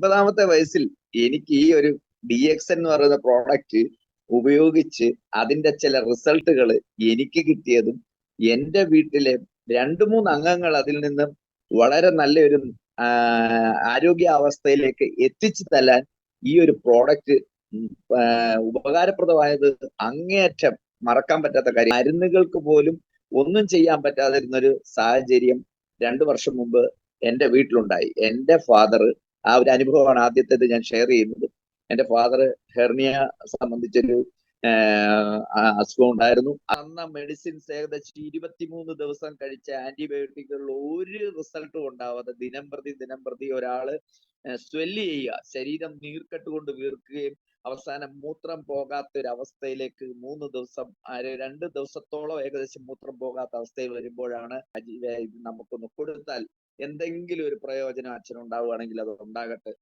ഒമ്പതാമത്തെ വയസ്സിൽ എനിക്ക് ഈ ഒരു ഡി എക്സ് എന്ന് പറയുന്ന പ്രോഡക്റ്റ് ഉപയോഗിച്ച് അതിന്റെ ചില റിസൾട്ടുകൾ എനിക്ക് കിട്ടിയതും എന്റെ വീട്ടിലെ രണ്ട് മൂന്ന് അംഗങ്ങൾ അതിൽ നിന്ന് വളരെ നല്ലൊരു ആരോഗ്യാവസ്ഥയിലേക്ക് എത്തിച്ചു തരാൻ ഈ ഒരു പ്രോഡക്റ്റ് ഉപകാരപ്രദമായത് അങ്ങേയറ്റം മറക്കാൻ പറ്റാത്ത കാര്യം. മരുന്നുകൾക്ക് പോലും ഒന്നും ചെയ്യാൻ പറ്റാതിരുന്ന ഒരു സാഹചര്യം രണ്ടു വർഷം മുമ്പ് എന്റെ വീട്ടിലുണ്ടായി. എന്റെ ഫാദർ ആ ഒരു അനുഭവമാണ് ആദ്യത്തേത് ഞാൻ ഷെയർ ചെയ്യുന്നത്. എന്റെ ഫാദർ ഹെർണിയ സംബന്ധിച്ചൊരു അസുഖം ഉണ്ടായിരുന്നു. അന്ന് മെഡിസിൻസ് ഏകദേശം ഇരുപത്തിമൂന്ന് ദിവസം കഴിച്ച ആന്റിബയോട്ടിക്കുകളിൽ ഒരു റിസൾട്ടും ഉണ്ടാവാതെ ദിനം പ്രതി ദിനം പ്രതി ഒരാൾ സ്വെല്ല് ചെയ്യുക. ശരീരം നീർക്കെട്ട് കൊണ്ട് വീർക്കുകയും അവസാനം മൂത്രം പോകാത്ത ഒരു അവസ്ഥയിലേക്ക് മൂന്ന് ദിവസം രണ്ട് ദിവസത്തോളം ഏകദേശം മൂത്രം പോകാത്ത അവസ്ഥയിൽ വരുമ്പോഴാണ് ഇത് നമുക്കൊന്ന് കൊടുത്താൽ എന്തെങ്കിലും ഒരു പ്രയോജനം അച്ഛനുണ്ടാവുകയാണെങ്കിൽ അത് ഉണ്ടാകട്ടെ.